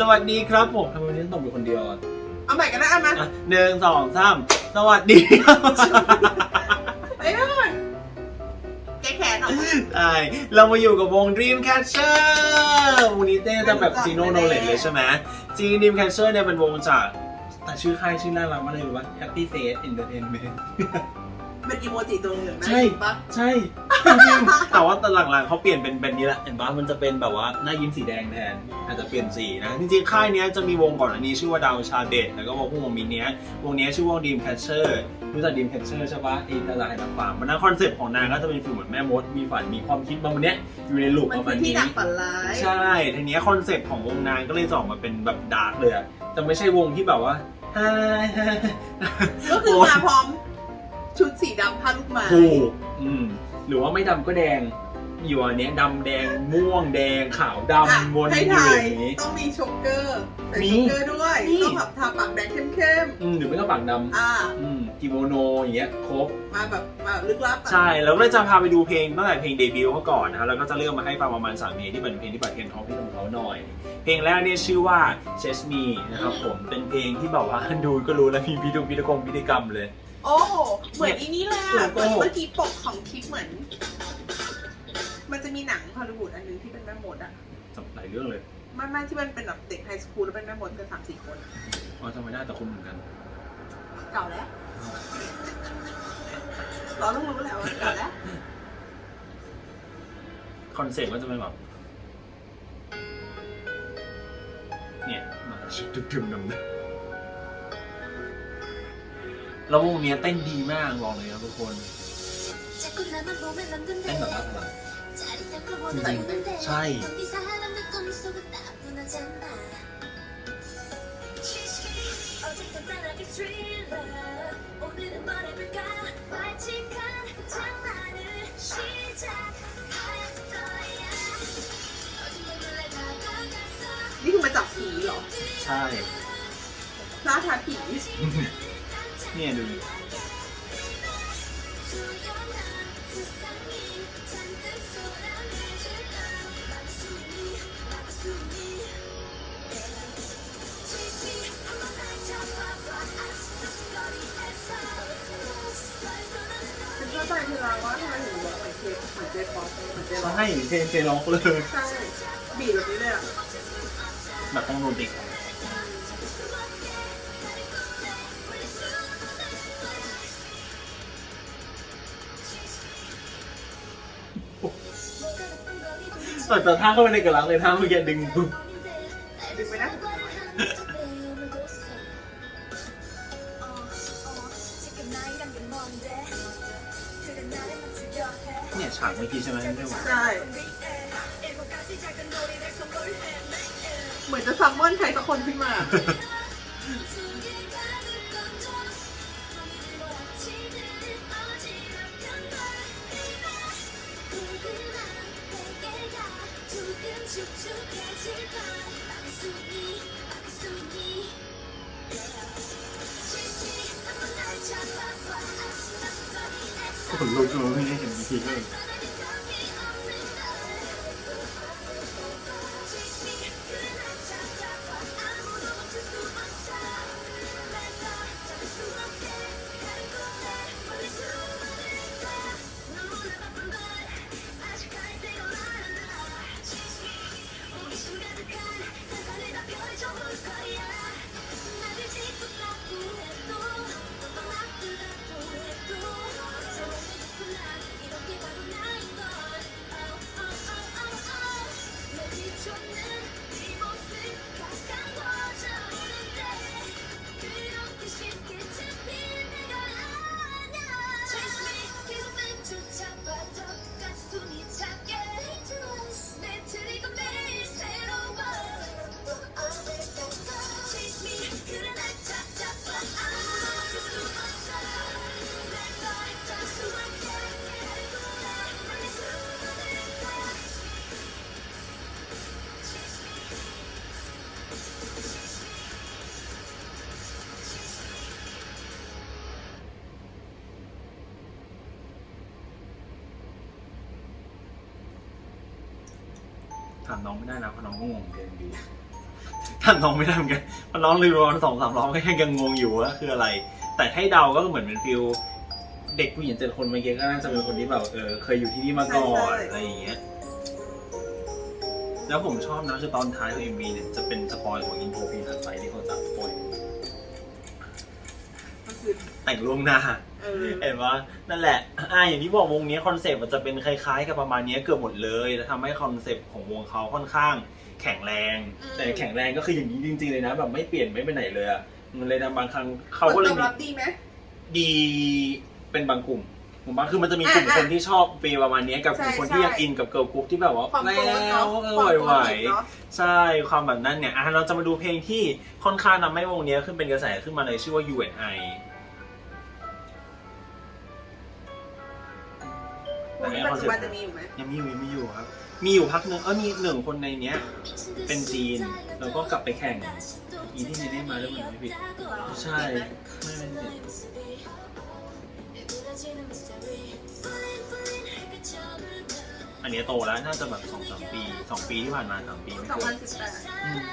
สวัสดีครับผมทำไมวันนี้ต้องอยู่คนเดียวอะเอาใหม่กันนะเอามาอะหนึ่งสองสามสวัสดีครับเอ้ยมันแกแขนออกมาใช่เรามาอยู่กับวง Dreamcatcher วงนี้เต้จะแบบรู้จัก Zeno แน่ Knowledge เลยใช่ไหมจริง Dreamcatcher เนี่ยเป็นวงจากแต่ชื่อค่ายชื่อน่ารักมากเลยรู้ป่ะ Happy Face Entertainment เป็นอีโมจิตัวเหลืองนะใช่ เห็นปะใช่จริงๆแต่ว่าตอนหลังๆเขาเปลี่ยนเป็นเป็นนี้ละเห็นปะมันจะเป็นแบบว่าหน้ายิ้มสีแดงแทนอาจจะเปลี่ยนสีนะ จริงๆ ค่ายเนี้ยจะมีวงก่อนอันนี้ชื่อว่าดาวชาเดตแล้วก็วงพวกวงมินเนี้ยวงเนี้ยชื่อวง Dreamcatcher รู้จัก Dreamcatcher ใช่ปะไอ้ตลาดแห่งต่างๆมันนั้นคอนเซ็ปต์ของนางก็จะเป็นฟีลเหมือนแม่มดมีฝันมีความคิดบางวันเนี้ยอยู่ในลูปมันประคืมาอณที่นี้ ดักฝันร้าย ใช่ ทีเนี้ยคอนเซ็ปต์ของวงนางก็เลยจะออกมาเป็นแบบดาร์กเลยอะจะไม่ใช่วงที่แบบว่าก็คือมาพร้อม ชุดสีดำผ้าลูกไม้ถูกอืมหรือว่าไม่ดำก็แดงอยู่อันเนี้ยดำแดงม่วงแดงขาวอะดำวนอให้ยู่ถ่าอยย่างนี้ ต้องมีโชกเกอร์ใส่มีโชกเกอร์ด้วยมี ต้องแบบทาปากแดงเข้มอืมหรือไม่ก็ปากดๆอ่าำอืมกิโมโนอย่างเงี้ยครบ มาแบบมาแบบลึกลับอะใช่แล้วก็จะพาไปดูเพลงตั้งแต่เพลงเดบิวต์เขาก่อนนะฮะแล้วก็จะเลือกมาให้ฟังประมาณ3เพลงที่เป็นเพลงที่บัตรเทนท็อปที่ของเขาหน่อย เพลงแรกเนี่ยชื่อว่า Chase Me นะครับผมเป็นเพลงที่แบบว่า ดูก็รู้แล้วมีพิธีพิธีกรพิธีกรรมเลย โอ้เหมือนอีนี่เลยโลอะโก้เหมือนเมื่อกี้ปกของคลิปเหมือน มันจะมีหนังฮอลลีวูดอันนึงที่เป็นแม่มดอะจำหลายเรื่องเลยไม่ไม่ที่มันเป็นแบบเด็กไฮสคูลแล้วเป็นแม่มดกันสามสี่คนอะอ๋อจำไม่ได้แต่คุณเหมือนกัน เก่าแล้วเราต้องรู้แหละว่าเก่าแล้ว คอนเซ็ปต์ก็จะเป็นแบบ เนี่ยมาชุดดึมๆนำๆ แล้ววงเนี้ยเต้นดีมากบอกเลยครับทุกคนเต้นแบบน่ารักจริงๆใช่นี่คือมาจับผีเหรอ ใช่ล่าท้าผี เนี่ยดูดิฉันเข้าใจทีละว่าทำไมถึงบอกเหมือนเคเหมือนเจป๊อปเหมือนเจร็อกใช่เพลงเจล็อกเลย ใช่บีบแบบนี้เลยอะ แบบต้องโรแมนติ แต่แต่ท่าเข้าไปในกระลังเลยท่าเมื่อกี้ดึงปุ๊บดึงไปนะ เนี่ยฉากเมื่อกี้ใช่ไหมที่เรียกว่าใช่ เหมือนจะซัมมอนใครสักคนขึ้นมา ขนลุกเลยไนทีเลยถามน้องไม่ได้นะเพราะน้องก็งงเพลงดีท่านน้องไม่ได้เหมือนกันเพราะน้องรีวิวสองสามร้องก็ยังงงอยู่ว่าคืออะไร แต่ให้เดาก็เหมือนเป็นฟิลเด็กผู้หญิงเจ็ดคนเมื่อกี้ก็น่าจะเป็นคนที่แบบเออเคยอยู่ที่นี่มาก่อนอะไรอย่างเงี้ย แล้วผมชอบนะคือตอนท้ายของ MV เนี่ยจะเป็นสปอยของอินโทรเพลงถัดไปที่เขาจะ ปล่อยก็คือแต่งล่วงหน้า เออ เห็นว่านั่นแหละอ่าอย่างที่บอกวงนี้คอนเซปต์มันจะเป็นคล้ายๆ กับประมาณนี้เกือบหมดเลยแล้วทำให้คอนเซปต์ของวงเขาค่อนข้างแข็งแรงแต่แข็งแรงก็คืออย่างนี้จริงๆเลยนะแบบไม่เปลี่ยนไม่ไปไหนเลยอะมันเลยทำบางครั้งเขาก็ผลเลตยอบมีรับดีไหมดีเป็นบางกลุ่ม ผมว่าคือมันจะมีกลุ่มอะคนที่ชอบฟีลประมาณนี้กับกลุ่มใช่คนที่อยากใช่อินกับเกิร์ลกรุ๊ปที่แบบว่าความแล้โกรธเนาะวเออความไหวโกรธเนาะๆใช่ความแบบนั้นเนี่ยอะเราจะมาดูเพลงที่ค่อนข้างทำให้วงนี้ขึ้นเป็นกระแสขึ้นมาเลยชื่อว่า U&I วงนี้ปัจจุบันจะมีอยู่ไหมยังมีอยู่ยังมีอยู่ครับ มีอยู่พักหนึ่งเออมีหนึ่งคนในเนี้ย เป็นจีน แล้วก็กลับไปแข่งอีที่เนเน่มาแล้วเหมือนไม่ผิด ใช่ ไม่ไม่ผิด อันนี้โตแล้วน่าจะแบบสองสามปีสองปีที่ผ่านมาสามปีไม่สองเกิพันนสิบแปดอืม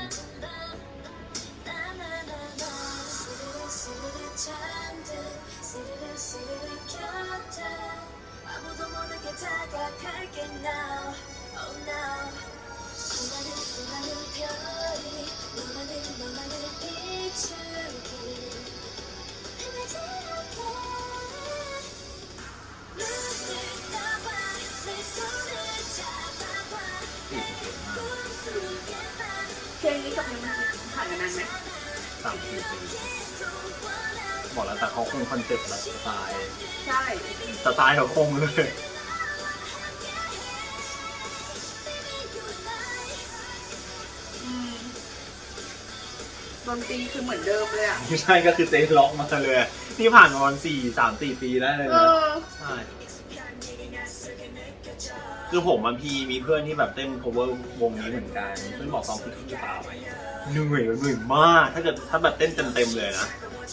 สามสี่ปีบอกแล้วแต่เขาคงคอนเซ็ปต์แบบสไตล์ใช่ สไตล์เขาคงเลยอืมดนตรีคือเหมือนเดิมเลยอะ ไม่ใช่ก็คือเจ๊ล็อกมาเลย นี่ผ่านมาวันสี่สามสี่ปีแล้วเลยเอนะอ ใช่ คือผมมันพี่มีเพื่อนที่แบบเต้น cover วงนี้เหมือนกันเพื่อนบอกซ้อมคือกีตาร์ไปเหนื่อยเหนื่อยมาก ถ้าเกิดถ้าแบบเต้นเต็มๆเลยนะ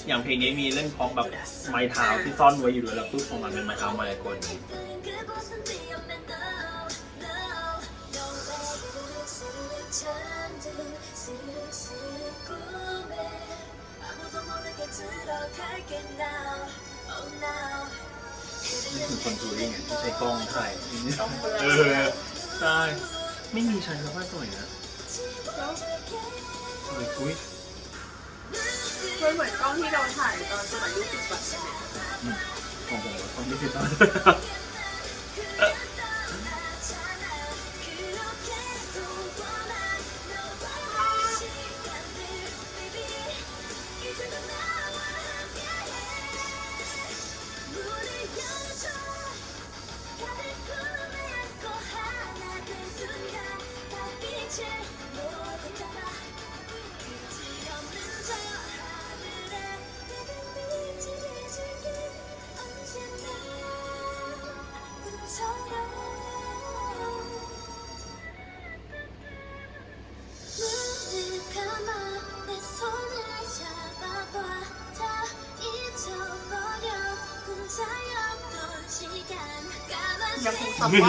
อย่างเพลงนี้มีเล่นพร้อมแบบไม้เท้าที่ซ่อนไว้อยู่ด้วยแล้วปุ๊บออกมาเป็นไม้เท้ามาเลยคน그 นี่คือคนจูริ่งไงที่ใช้กล้องถ่ายต้องเบลเอออใช่ไม่มีใช้แล้วว่าสวยนะสวยอุ้ยมันเหมือนกล้องที่เราถ่ายตอนสมัยยุคสิบปัดอืมของผมก็ต้องดิจิตอล눈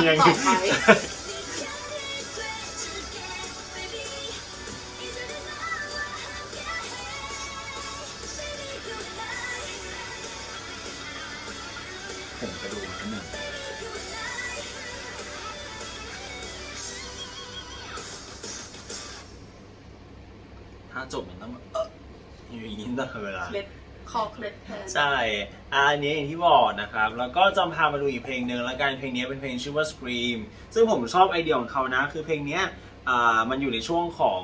ยังต่อไผมจะดูนิดนึง good night ถ้าจบมันต้องเอออย่างนี้ตลอดเวลา เคล็ดคอเคล็ดแทนใช่อะอันนี้อย่างที่บอกนะครับ แล้วก็จะพามาดูอีกเพลงหนึ่งแล้วกัน เพลงนี้เป็นเพลงชื่อว่า Scream ซึ่งผมชอบไอเดียของเขานะ คือเพลงเนี้ยอ่ามันอยู่ในช่วงของ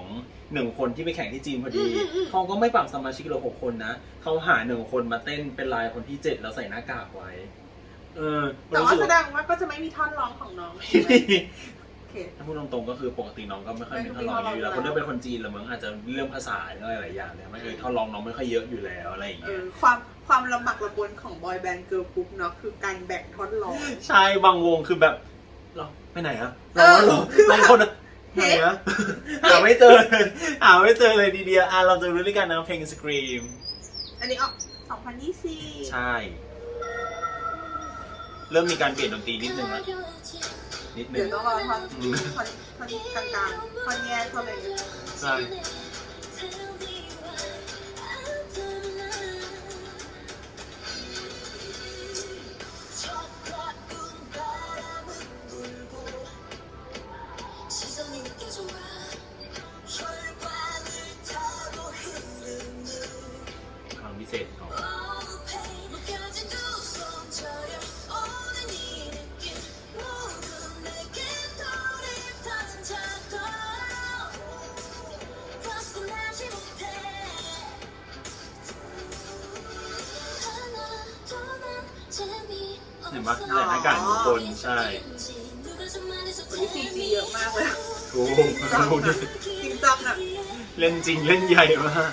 หนึ่งคนที่ไปแข่งที่จีนพอดีอืมอืมอืมเขาก็ไม่ปรับสมาชิกเราหกคนนะ เขาหาหนึ่งคนมาเต้นเป็นลายคนที่เจ็ดแล้วใส่หน้ากากไว้ เออแต่รู้ว่าสึกแสดว่างว่าก็จะไม่มีท่อนร้องของน้องไม่ใช่ไหมมีโอเค ถ้าพูดตรงๆก็คือปกติน้องก็ไม่ค่อยไม่เป็นค่ท่ออยนร้องอยู่แล้วมีคนท่อนร้องที่เป็นคนจีนละมั้งอาจจะเรื่องภาษาหรืออะไรหลายอย่างเนี่ยไม่เคยท่อนร้องน้องไม่ค่อยเยอะอยู่แล้วอะไรอย่างเอเงี้ย อความความลำบากลำบนของบอยแบนด์เกิร์ลกรุ๊ปเนาะคือการแบ่งท่อนร้อง ใช่บางวงคือแบบเราไปไหนอะเออเราคือแบบบางคนอะไหนอะหาไม่เจอเลยหาไม่เจอเลยดีเดียวอะเราจะรู้ด้วยกันนะเพลง Scream อันนี้ออก 2020 ใช่ เริ่มมีการเปลี่ยนดนตรีนิดนึงแล้วนิดนึเดี๋ยงวต้องรอท่อนอืมท่อนท่อนกลางๆท่อนแย่ท่อนอะไรอย่างเงี้ยใช่ tell คนใช่นี่ซีจีเยอะมากเลยถูกถูจริงจังนะเล่นจริงเล่นใหญ่มาก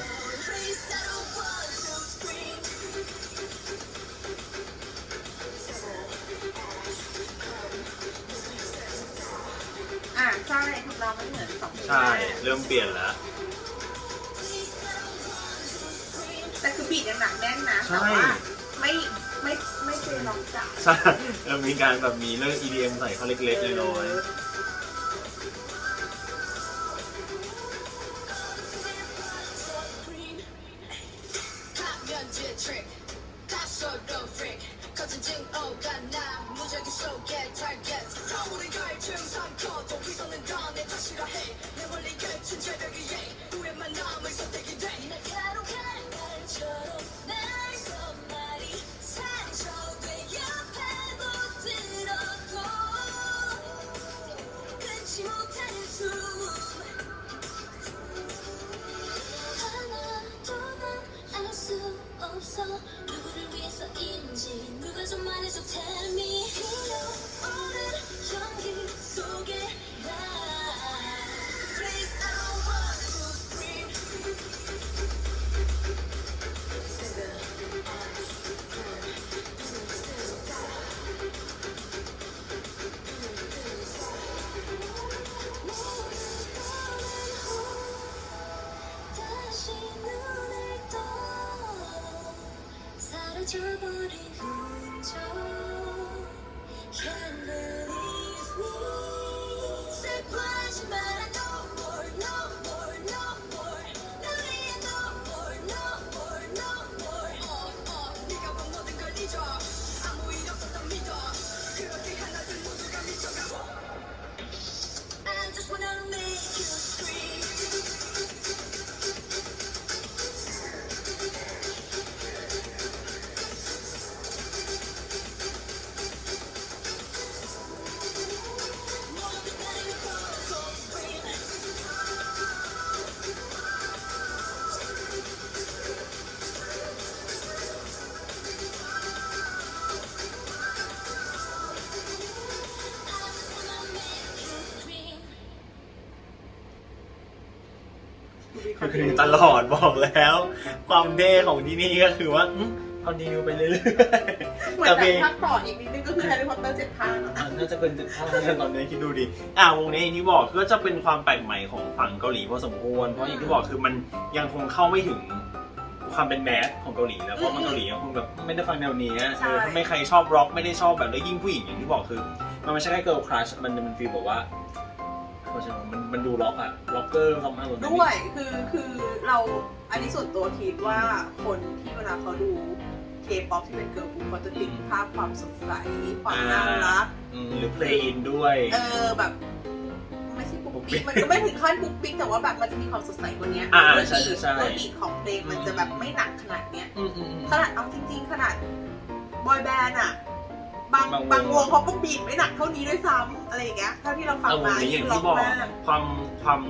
อ่าใช่คุณเราไม่เหมือนสองใช่ เริ่มเปลี่ยนแล้ว แต่คือบีดยังหนักแน่นนะแต่ว่าไม่ ไม่ไม่เจร้องจ๋า ใช่แล้วมีการแบบมีเรื่อง EDM ใส่เขาเล็กๆน้อย가 যাবার คือตลอดบอกแล้ว ความเท่ของที่นี่ก็คือว่าคอนติเนียไปเรื่อยเหมืๆอนแต่แบเพลบงภาคต่ออีกนิดนึงก็คือแฮร์รี่พอตเตอร์เจ็ดภาคอะอะน่าจะเป็นภาคตอนนี้คิดดูดิ อ่าวงนี้อย่างที่บอกก็จะเป็นความแปลกใหม่ของฝั่งเกาหลีพอสมควร เพราะอย่างที่บอกคือมันยังคงเข้าไม่ถึงความเป็นแมสของเกาหลีแล้วเพราะมันเกาหลียังคงแบบไม่ได้ฟังแนวนี้อะเออไม่ใครชอบร็อกไม่ได้ชอบแบบแล้วยิ่งผู้หญิงอย่างที่บอกคือ มันไม่ใช่แค่เกิร์ลครัชมันมันฟีลแบบว่า เพราะฉะนั้นมันมันดูร็อกอะร็อกเกอร์ทำให้แบบด้วยคือคือเราอันนี้ส่วนตัวคิดว่าคนที่เวลาเขาดูเคป๊อปที่เป็นเกิร์ลกรุ๊ปเขาจะติดภาพความสดใสความน่ารักอืมหรือเพลงด้วย เออแบบไม่ใช่ปุ๊กปิ๊กมันก็ไม่ถึงขั้นปุ๊กปิ๊กแต่ว่าแบบมันจะมีความสดใสกว่านี้อ่าด้วยใช่ บีทใช่ด้วยบีทของเพลงมันจะแบบไม่หนักขนาดเนี้ย อืมอืมอืมขนาดเอาจริงๆ ขนาดบอยแบนด์อะ บางบางวงบางวงเขาก็บีทไม่หนักเท่านี้ด้วยซ้ำอะไรอย่างเงี้ยเท่าที่เราฟังเอาวงมานี้อย่างล็ที่บอกมากความความ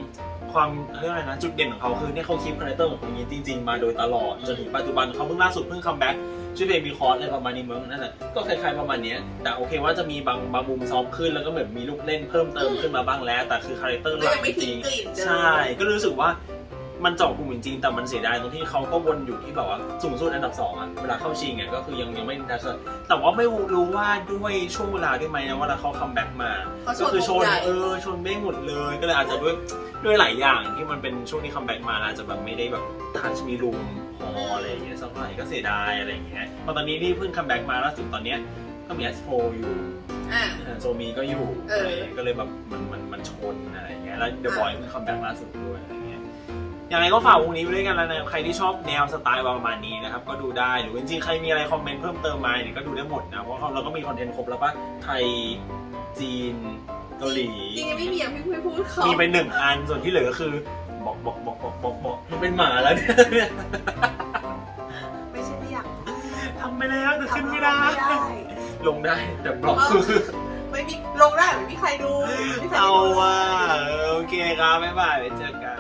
ความเรื่องอะไรนะจุดเด่นของเขาคือเนี่ยเขาคีปคาแรคเตอร์ของคนนี้จริง ๆ มาโดยตลอดจนถึงปัจจุบันเขาเพิ่งล่าสุดเพิ่งคัมแบ็กชื่อเพลงบีคอร์อะไรประมาณนี้มั้งนั่นแหละก็คล้ายๆประมาณเนี้ยแต่โอเคว่าจะมีบางบางมุมซอฟต์ขึ้นแล้วก็เหมือนมีลูกเล่นเพิ่มเติมขึ้นมาบ้างแล้ว แต่คือคาแรคเตอร์หก็ลักยังไม่จทิ้ริงงกลิ่นๆเดิมใช่ ก็รู้สึกว่า มันเจาะกลุ่มจริงๆแต่มันเสียดายตรงที่เขาก็วนอยู่ที่แบบว่าสูงสุดอันดับสองอะเวลาเข้าชิงอะก็คือยังยังไม่ได้เจอแต่ว่าไม่รู้ว่าด้วยช่วงเวลาด้วยไหมนะเวลาเขาคัมแบ็กมาเขาชก็นคือชวงนใหญ่ เออชนไม่หมดเลยก็เลยอาจจะด้วยด้วยหลายอย่างที่มันเป็นช่วงที่คัมแบ็กมาอาจจะแบบไม่ได้แบบทัชมีรูมพออะไรอย่างเงี้ยสักเท่าไหร่ก็เสียดายอะไรอย่างเงี้ยพอตอนนี้ที่เพิ่งคัมแบ็กมาล่าสุดตอนเนี้ยก็มี S4 อยู่ อ่าโซมีก็อยู่เออออะไรอย่างเงี้ยก็เลยแบบมันมันมันชนอะไรอย่างเงี้ยแล้วเดอะบอยเพิ่งคัมแบ็กล่าสุดด้วยอะไร อย่างเงี้ยยังไงก็ฝากวงนี้ไปด้วยกันแล้วนะใครที่ชอบแนวสไตล์ประมาณนี้นะครับก็ดูได้หรือจริงๆใครมีอะไรคอมเมนต์เพิ่มเติมมาเนี่ยก็ดูได้หมดนะเพราะเราก็มีคอนเทนต์ครบแล้วปะไทยจีนเกาหลีจริงๆไม่มีอย่างพี่พูดพูดเขามีไปหนึ่งอันส่วนที่เหลือก็คือบอกบอกบอกบอกบอกบอกมันเป็นหมาแล้วเนี่ยไม่ใช่ไม่อยากทำไปแล้วแต่ขึ้นไม่ได้ไม่ได้ลงได้แต่บล็อกเออไม่มีลงได้ไม่มีใครดูไม่มีใครเอาดูว่ะเออโอเคครับบ๊ายบายไว้เจอกัน